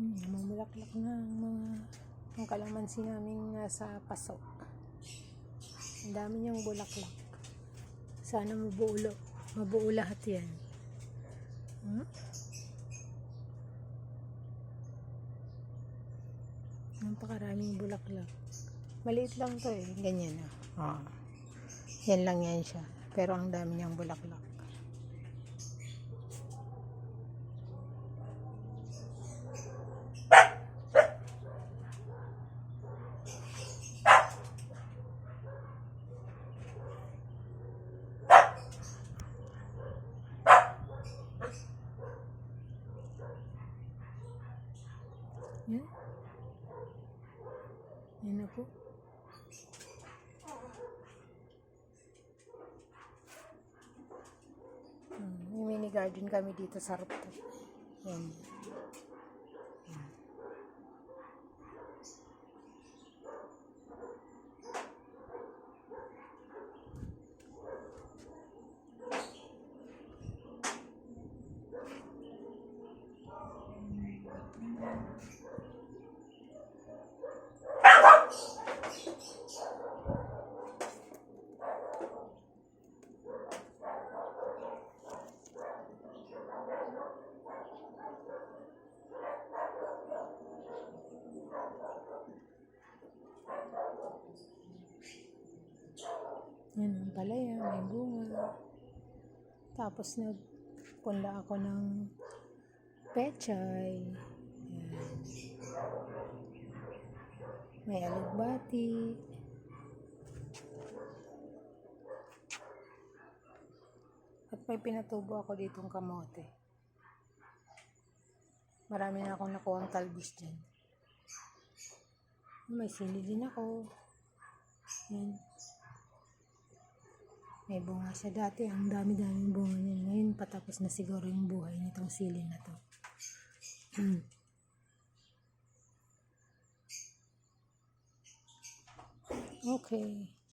Hmm, mamulaklak na ang mga ang kalamansi namin nasa paso. Ang dami niyang bulaklak. Sana mabuo, mabuo lahat yan. Hmm? Napakaraming bulaklak. Maliit lang to eh. Ganyan ah. Oh. Yan lang yan siya. Pero ang dami niyang bulaklak. Yan. Yan na po. Hmm, may mini garden kami dito sa rooftop. Yan. Yan ang palaya, may bunga. Tapos nagpunda ako ng pechay. Yan. May alugbati. At may pinatubo ako ditong kamote. Marami na akong nakuha ang talbos dyan. May sili din ako. Yan. May bunga siya dati. Ang dami-daming bunga niya. Ngayon patapos na siguro yung buhay nitong sili na to. okay.